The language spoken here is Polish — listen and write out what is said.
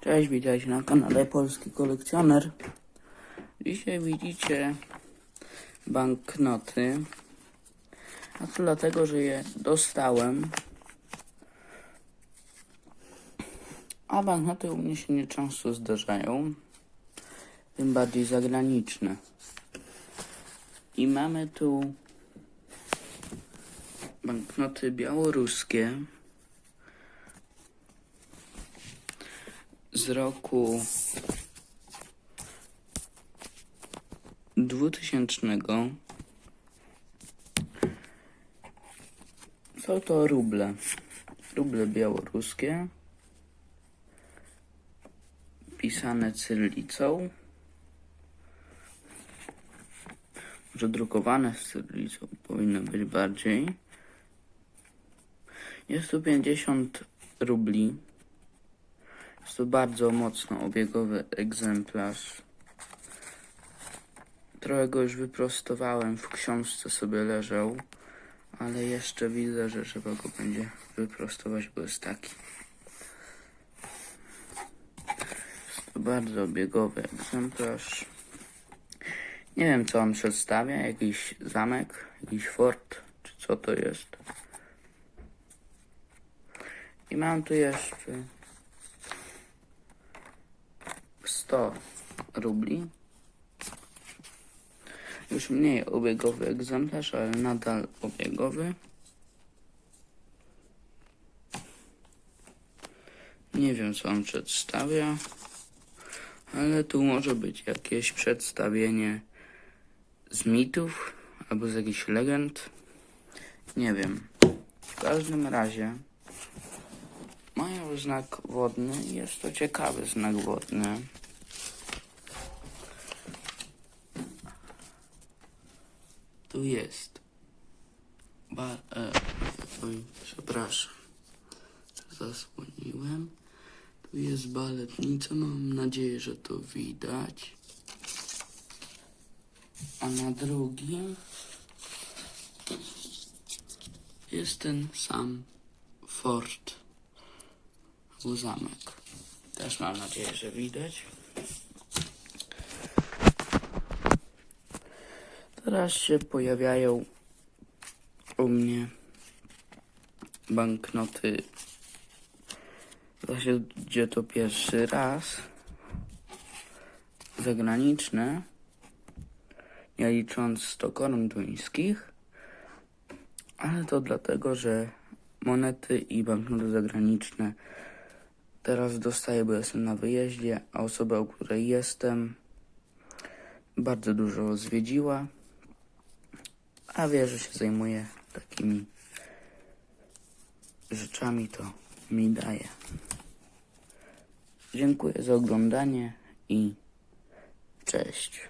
Cześć, witajcie na kanale Polski Kolekcjoner. Dzisiaj widzicie banknoty. A to dlatego, że je dostałem. A banknoty u mnie się nieczęsto zdarzają. Tym bardziej zagraniczne. I mamy tu banknoty białoruskie. Z roku 2000. Są to ruble. Ruble białoruskie. Pisane cyrylicą. Może drukowane z cyrylicą powinno być bardziej. Jest tu 50 rubli. To bardzo mocno obiegowy egzemplarz. Trochę go już wyprostowałem, w książce sobie leżał, ale jeszcze widzę, że trzeba go będzie wyprostować, bo jest taki. Jest to bardzo obiegowy egzemplarz. Nie wiem, co on przedstawia, jakiś zamek, jakiś fort, czy co to jest. I mam tu jeszcze 100 rubli. Już mniej obiegowy egzemplarz, ale nadal obiegowy. Nie wiem, co on przedstawia, ale tu może być jakieś przedstawienie z mitów albo z jakichś legend. Nie wiem. W każdym razie mają znak wodny jest to ciekawy znak wodny. Tu jest. Ba e, oj, przepraszam. Zasłoniłem. Tu jest baletnica. Mam nadzieję, że to widać. A na drugim jest ten sam fort zamek. Też mam nadzieję, że widać. Teraz się pojawiają u mnie banknoty. Właśnie gdzie to pierwszy raz. Zagraniczne. Nie licząc 100 koron duńskich. Ale to dlatego, że monety i banknoty zagraniczne teraz dostaję, bo jestem na wyjeździe, a osoba, u której jestem, bardzo dużo zwiedziła, a wie, że się zajmuje takimi rzeczami, to mi daje. Dziękuję za oglądanie i cześć.